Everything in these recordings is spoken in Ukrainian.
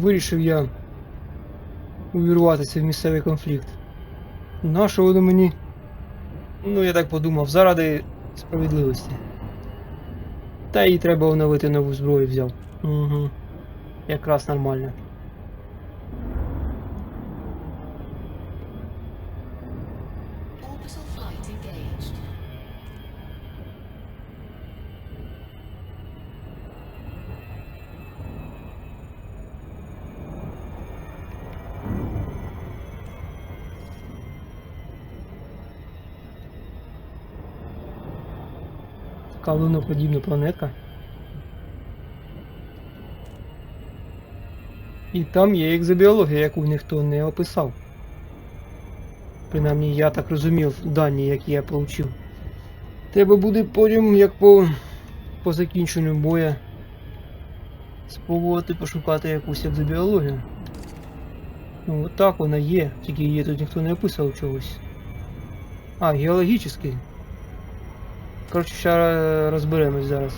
Вирішив я увірватися в місцевий конфлікт. Нащо воно мені? Ну, я так подумав, заради справедливості. Та їй треба оновити нову зброю взяв. Угу. Якраз нормально. Така планетка. І там є екзобіологія, яку ніхто не описав. Принаймні, я так розумів дані, які я отримав. Треба буде потім, як по, по закінченню боя, спробувати пошукати якусь екзобіологію. Ну, от так вона є, тільки її тут ніхто не описував чогось. А, геологічний. Коротше, ще розберемось зараз.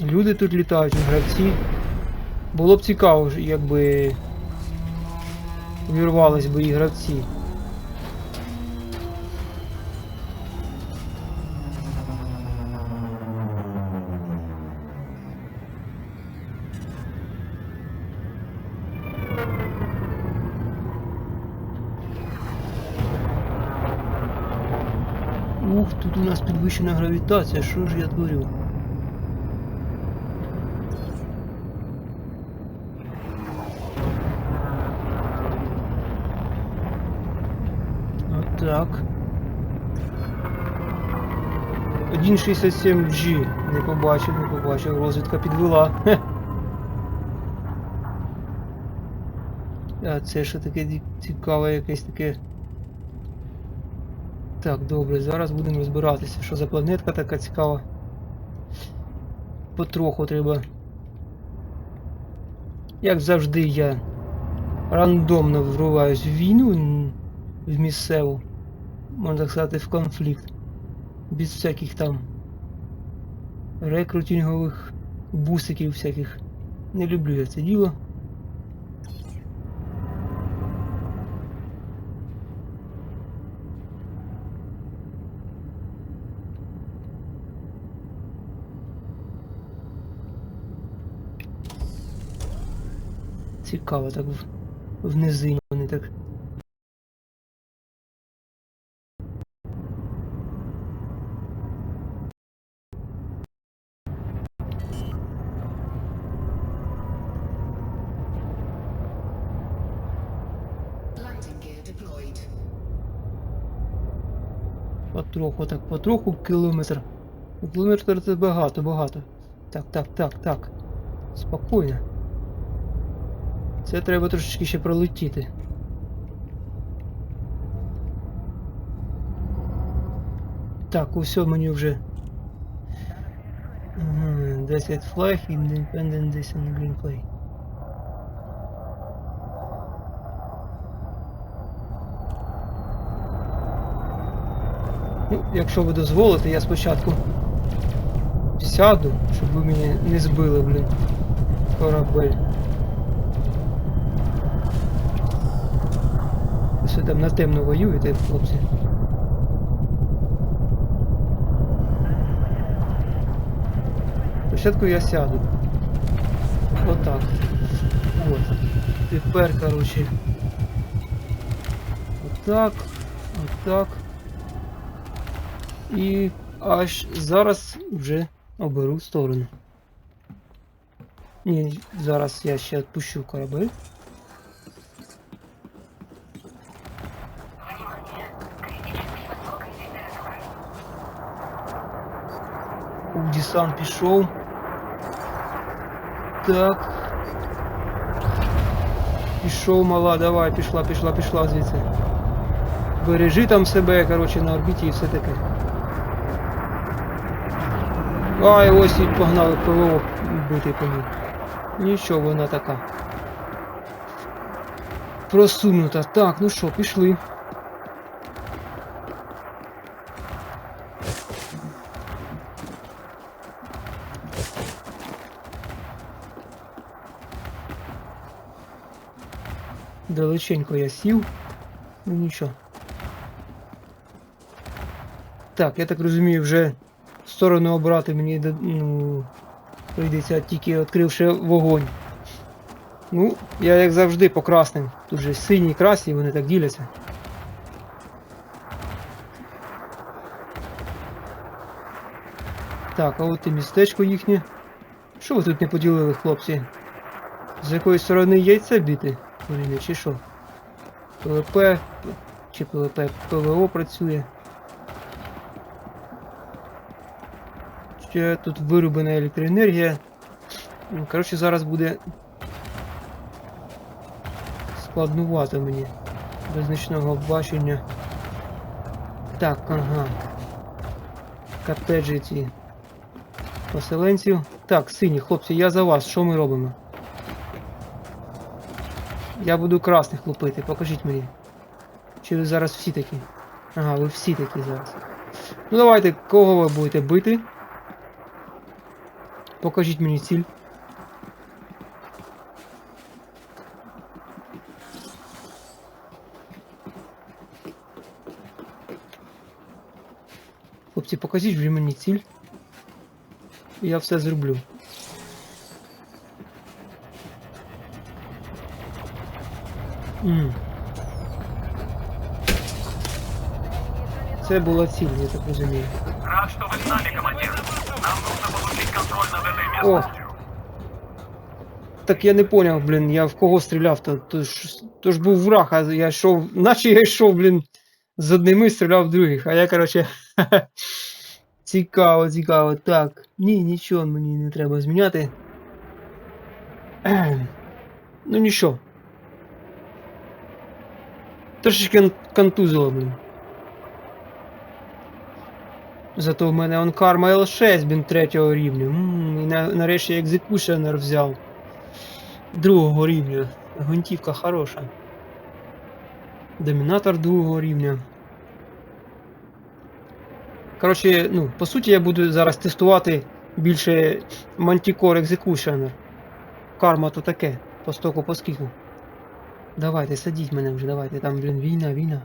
Люди тут літають, гравці. Було б цікаво, якби увірвались би і гравці. Підвищена гравітація, що ж я творю? Отак. 1.67G. Не побачив, не побачив. Розвідка підвела. А це що таке цікаве якесь таке. Так, добре, зараз будемо розбиратися, що за планетка така цікава. Потроху треба. Як завжди, я рандомно вриваюсь в війну в місцеву, можна так сказати, в конфлікт. Без всяких там рекрутингових бусиків всяких. Не люблю я це діло. Цікаво так в, в низині вони так. Потроху, так, потроху кілометр. Кілометр це багато, багато. Так, так, так, так. Спокійно. Це треба трошечки ще пролетіти. Так, усе мені вже. Ага, Desert Flag, Independent Descent Green Ну, якщо ви дозволите, я спочатку сяду, щоб ви мене не збили, блін. Корабель. Все там на темно воюєте, хлопці. Спочатку я сяду. Отак. От. Тепер, коротше. Отак. Отак. І аж зараз вже оберу сторону. Ні, зараз я ще відпущу корабель. Десант пішов. Так. Пішов мала, давай, пішла, пішла, пішла звідси. Бережи там себе, коротше, на орбіті і все таке. Ай, ось і погнали ПВО бити по ній. Нічого вона така. просунута. Так, ну що, пішли. Далеченько я сів. Ну нічого. Так, я так розумію, вже сторону обрати мені ну, прийдеться тільки відкривши вогонь. Ну, я як завжди по красним. Тут же сині і красні, вони так діляться. Так, а от і містечко їхнє. Що ви тут не поділили, хлопці? З якої сторони яйця біти? Блін, чи що? ПВП чи ПВП ПВО працює. Ще тут вирублена електроенергія. Ну, Коротше, зараз буде складнувато мені. Без нічного бачення. Так, ага. Коттеджі ці поселенців. Так, сині, хлопці, я за вас. Що ми робимо? Я буду красних лупити, покажіть мені. Чи ви зараз всі такі? Ага, ви всі такі зараз. Ну давайте, кого ви будете бити? Покажіть мені ціль. Хлопці, покажіть вже мені ціль. Я все зроблю. Це була ціль, я так розумію. Рад, что вы с нами, командир. Нам нужно получить контроль над этой местностью. Так я не поняв, блін, я в кого стріляв, то, то, ж, то ж був враг, а я йшов, наче я йшов, блін, з одними стріляв в других, а я, короче, цікаво, цікаво, так, ні, нічого мені не треба зміняти. Ну нічого. Трошечки кон- контузило, блін. Зато в мене он карма L6, блін, третього рівня. М, і на, нарешті екзекушенер взяв. Другого рівня. Гвинтівка хороша. Домінатор другого рівня. Коротше, ну, по суті, я буду зараз тестувати більше Manticore Executioner. Карма то таке. По стоку по скіку. Давайте, садіть мене вже, давайте. Там, блін, війна, війна.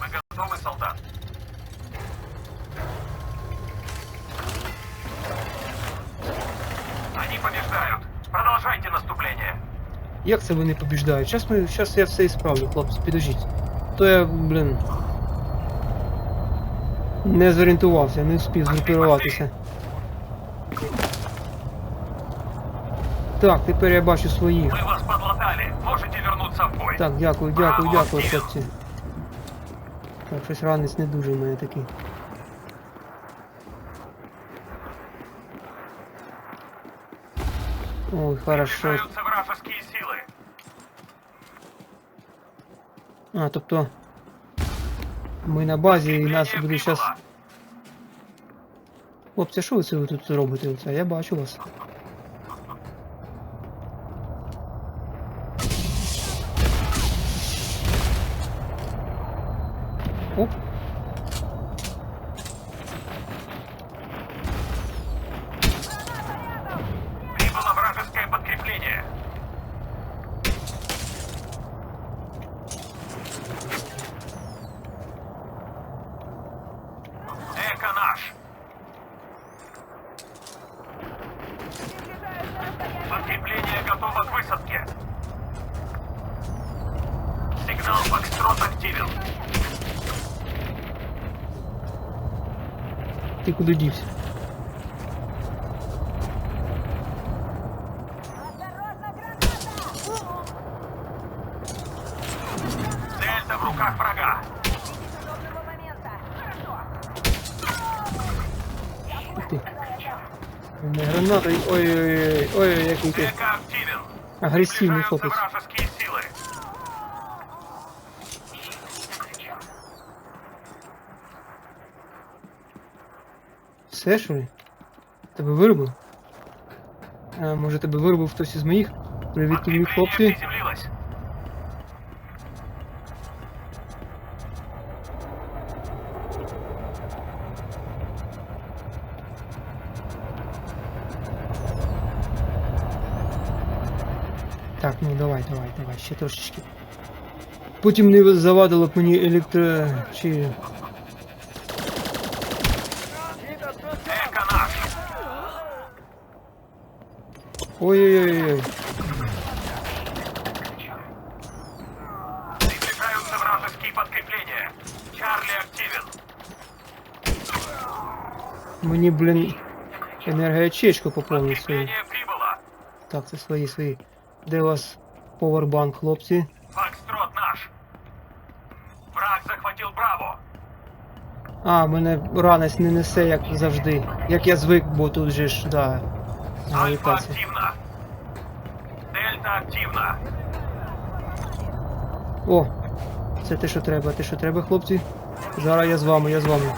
Мы готовы, солдат. Они побеждают. Продолжайте наступление. Як це вони побіждають? Щас, ми, щас я все ісправлю, хлопці, підождіть. То я, блін. Не зорієнтувався, не встиг згрупуватися. Так, тепер я бачу своїх. Мы вас подлатали. Можете вернуться в бой. Так, дякую, дякую, Браво, дякую, Кіл. хлопці. Так, щось ранець не дуже в мене такий. Ой, хорошо. Приближаются вражеские силы. А, тобто. Ми на базі і нас Подкрепление буде зараз. прибыло. Хлопці, що ви це ви тут робите? Оце? Я бачу вас. Оп. Куди дівся? Дельта в руках врага. Граната. Ой-ой-ой, ой-ой, який ти агресивний хлопець. Все, що ли? Тебе виробив? А, може тебе виробив хтось із моїх? Привіт тобі, хлопці. Так, ну давай, давай, давай, ще трошечки. Потім не завадило б мені електро... чи... Эко наш. Ой-ой-ой-ой. Приближаются вражеские подкрепления. Чарли активен. Мені, блін, енергоячейку поповнить свою. Подкрепление прибыло. Так, це свої, свої. Де у вас повербанк, хлопці? Фокстрот наш. Враг захватил Браво. А, мене ранець не несе, як завжди. Як я звик, бо тут же ж, да. Альфа Гравітація. активна. Дельта активна. О! Це те, що треба, те, що треба, хлопці. Зараз я з вами, я з вами.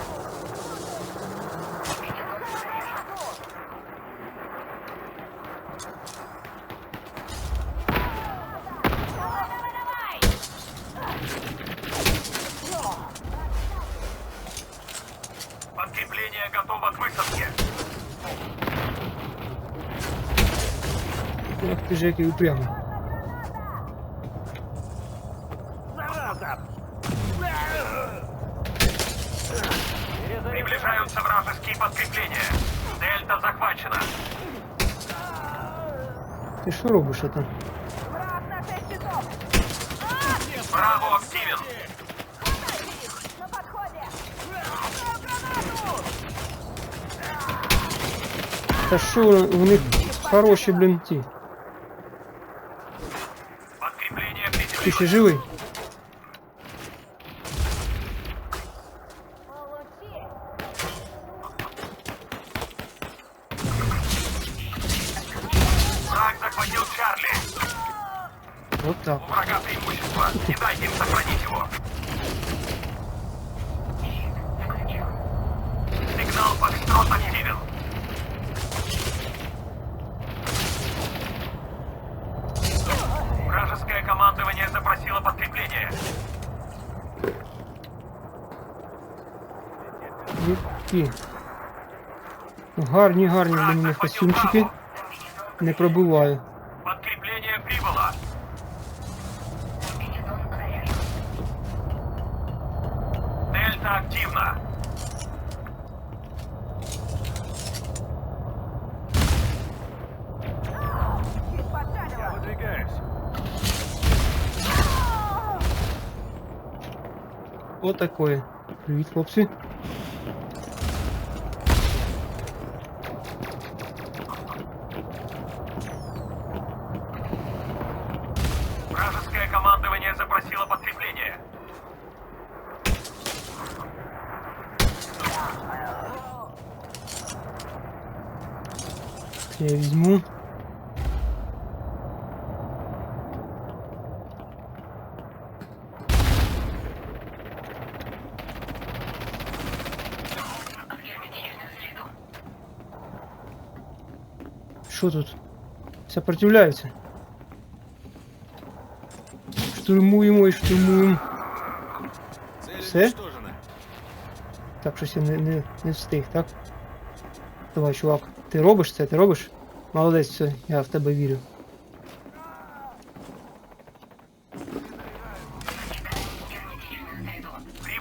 Подкрепление готово Ах ти ж який упрямий. Приближаются вражеские подкрепления. Дельта захвачена. Ти що робиш там? Браво активен. Та що у них хороші, блін, ті. Подкрепление Ти ще живий? Гарні, гарні для мене костюмчики. Не пробиваю. Подкрепление прибыло. Дельта активна. Отакое. Привіт, хлопці. Що тут? Сопротивляються. Штурмуємо і штурмуємо. Все? Так, щось я не, не, не встиг, так? Давай, чувак, ти робиш це, ти робиш? Молодець, все, я в тебе вірю.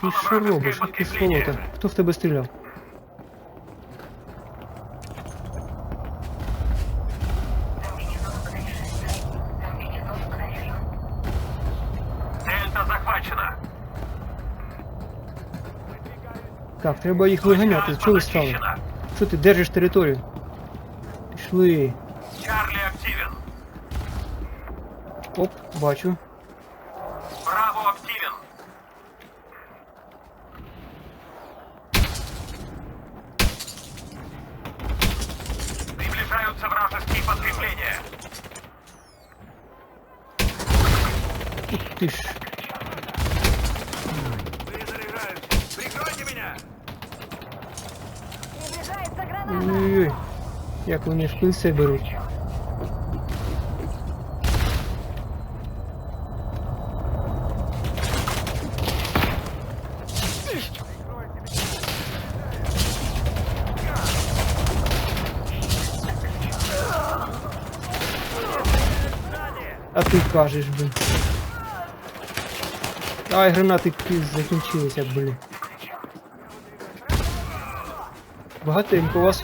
Ти що робиш? Ти сволота. Хто в тебе стріляв? треба їх виганяти. Чого ви стали? Очищена. Що ти держиш територію? Пішли. Чарли активен. Оп, бачу. Браво активен. Приближаются вражеские подкрепления. Ух ти ж. як вони ж плюси беруть. А ти кажеш, блин. Ай, гранати закінчилися, блін. Багатенько у вас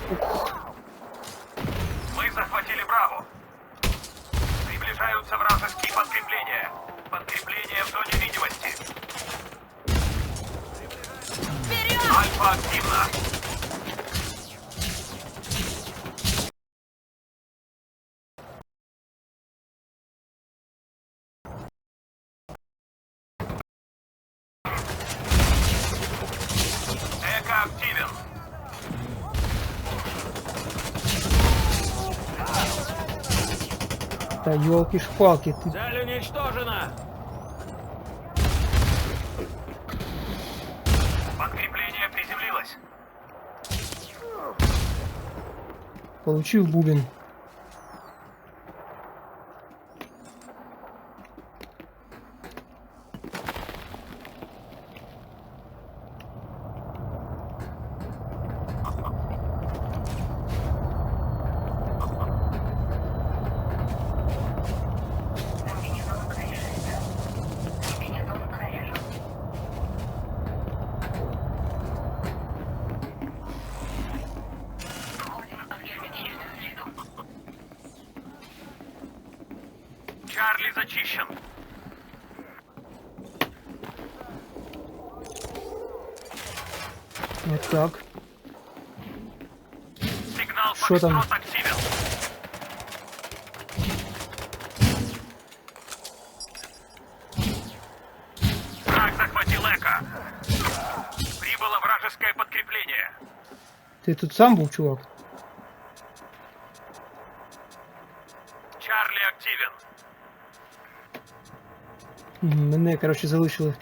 елки-шпалки. Ты... Цель уничтожена! Подкрепление приземлилось. Получил бубен. Так. Сигнал Что там? Активен. Враг захватил Эко. Прибыло вражеское подкрепление. Ти тут сам був, чувак? Чарли активен. М, Мене, коротше, залишили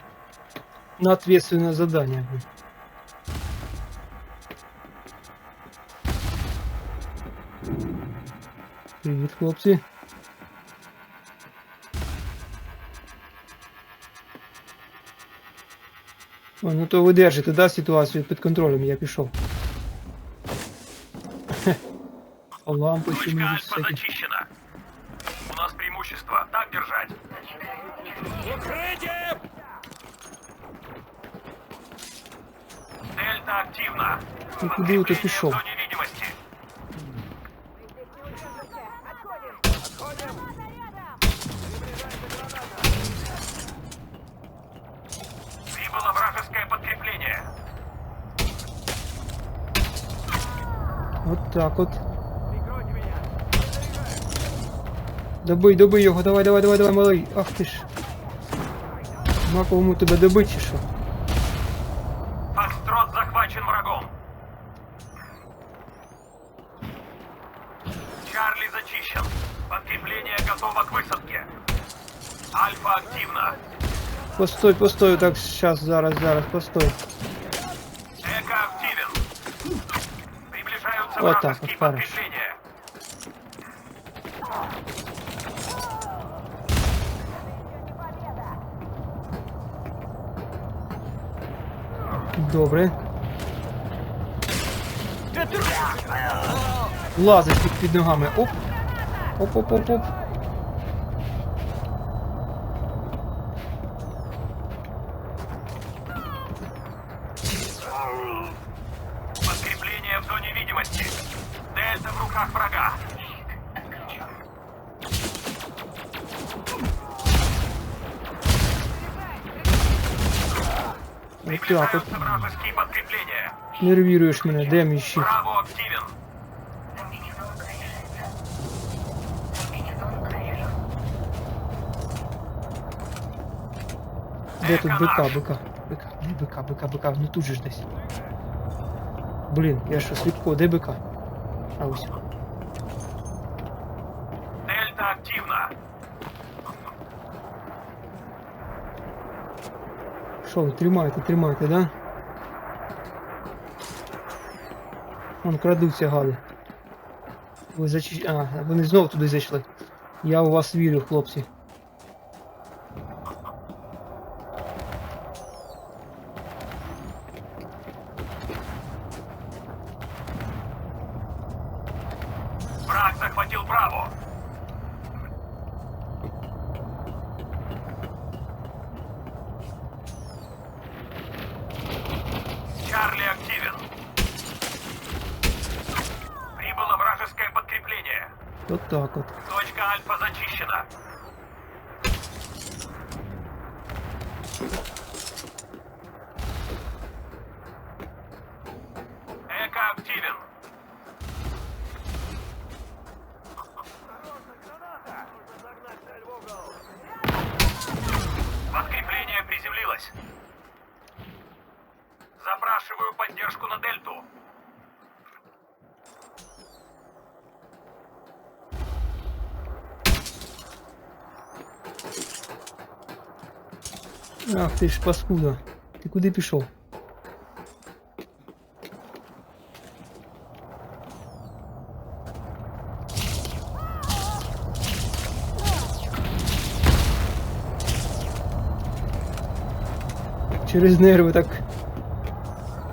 на ответственне задання. блін. Привіт, хлопці. О, ну то ви держите, да, ситуацію під контролем, я пішов. Хе. А лампи ще Точка можуть Альфа всякі. зачищена. У нас преимущество. Так держать. Укрытие! Дельта активна. Ну, куди ви то Подкрепление в пішов? От так от. Добий, добий його, давай, давай, давай, давай, малий. Ах ти ж. Маковому тебе добить чи що? Фокстрот захвачен врагом. Чарли зачищен. Подкрепление готово к высадке. Альфа активна. Постой, постой, так, щас, зараз, зараз, постой. Вот так вот, хорошо. Добре. Лазить під, під ногами. Оп. Оп, Так от. Приближаются вражеские подкрепления. Нервіруєш мене, де мій щит? Де тут бика, бика? Бика, де бика, бика, бика, ну тут же ж десь. Блін, я що, сліпко, де бика? А ось. Дельта активна. Що ви, тримайте, тримайте, да? Вон крадуться гади. Ви зачи... А, вони знову туди зайшли. Я у вас вірю, хлопці. Враг захватил Браво. От так от. Точка Альфа зачищена. Эко активен. Подкрепление приземлилось. Запрашиваю поддержку на Дельту. Ах ти ж паскуда. Ти куди пішов? Через нерви так.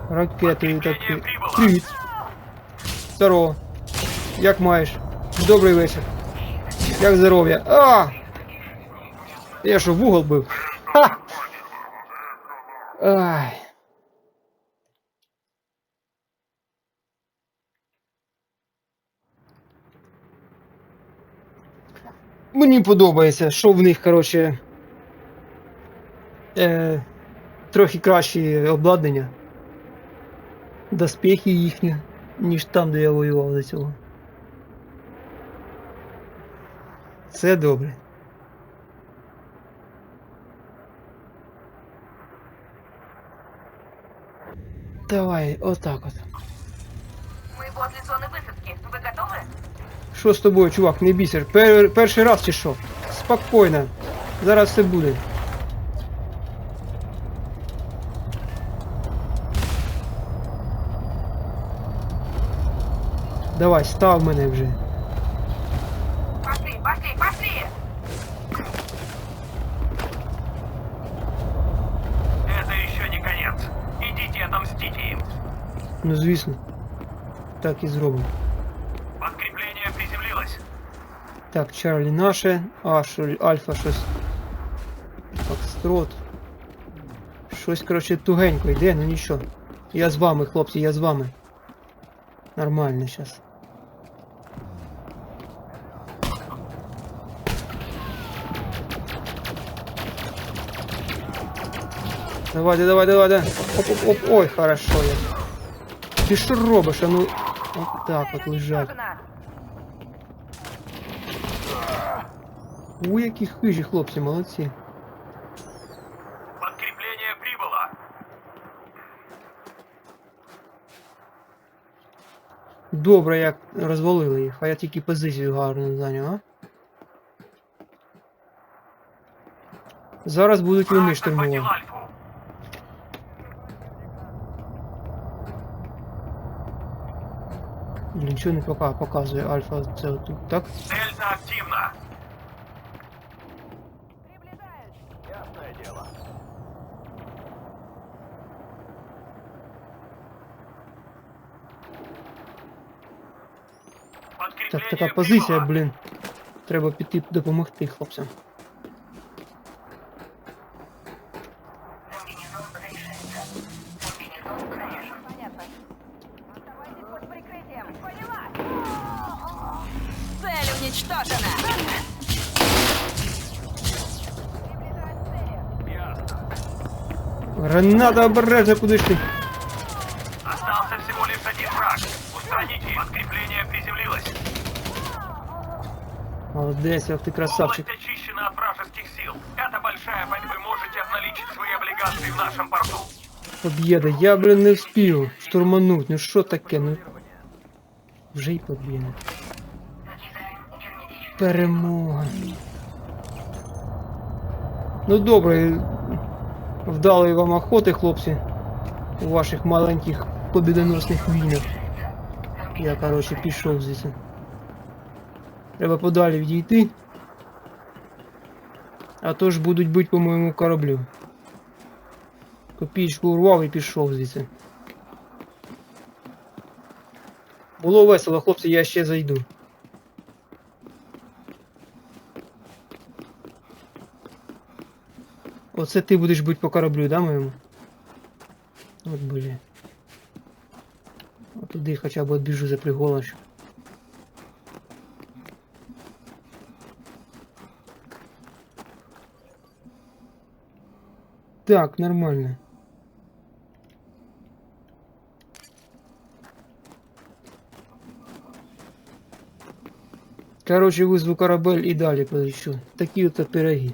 Ракетою так. Привіт. Здорово. Як маєш? Добрий вечір. Як здоров'я? А! Я що, в угол бив? Ха! Ай. Мені подобається, що в них, коротше. Е, трохи краще обладнання. Доспехи їхні, ніж там, де я воював до цього. Це добре. Давай, отак от. Що з тобою, чувак, не бісер? Пер, перший раз чи що? Спокійно. Зараз все буде. Давай, став мене вже. Пошли, пошли, пошли! Это еще не конец. Идите отомстите им. Ну звісно. Так і зробимо. Подкрепление приземлилось. Так, Чарлі наше. А, що, Альфа щось. Фокстрот. Щось, коротше, тугенько йде, ну нічого. Я з вами, хлопці, я з вами. Нормально зараз. Давай, давай, давай. Оп, оп, оп. Ой, хорошо я. Ти що робиш? А ну. От так от лежать. У які хижі хлопці, молодці. Подкрепление прибыло. Добре, як розвалили їх, а я тільки позицію гарно зайняв, а? Зараз будуть вони штурмувати. Альфу. Блін, чого не пока показує Альфа це тут, так? Дельта активна. Так, Подкрепление така позиція, блін. Треба піти допомогти хлопцям. Граната обережно, куди ж ти? Молодець, ох ти красавчик. Область очищена от вражеских сил. Это большая победа. Вы можете обналичить свои облигации в нашем порту. Побєда, я, блін, не вспів штурмануть. Ну що таке, ну. Вже й побєда. Перемога. Ну добре. Вдалої вам охоти, хлопці. У ваших маленьких побідоносних війнах. Я, коротше, пішов звідси. Треба подалі відійти. А то ж будуть бити по моєму кораблю. Копійку урвав і пішов звідси. Було весело, хлопці, я ще зайду. Оце ти будеш бути по кораблю, да, моєму? От блін. От туди хоча б відбіжу за приголаш. Так, нормально. Короче, вызову корабель і далі полечу. Такі от пироги.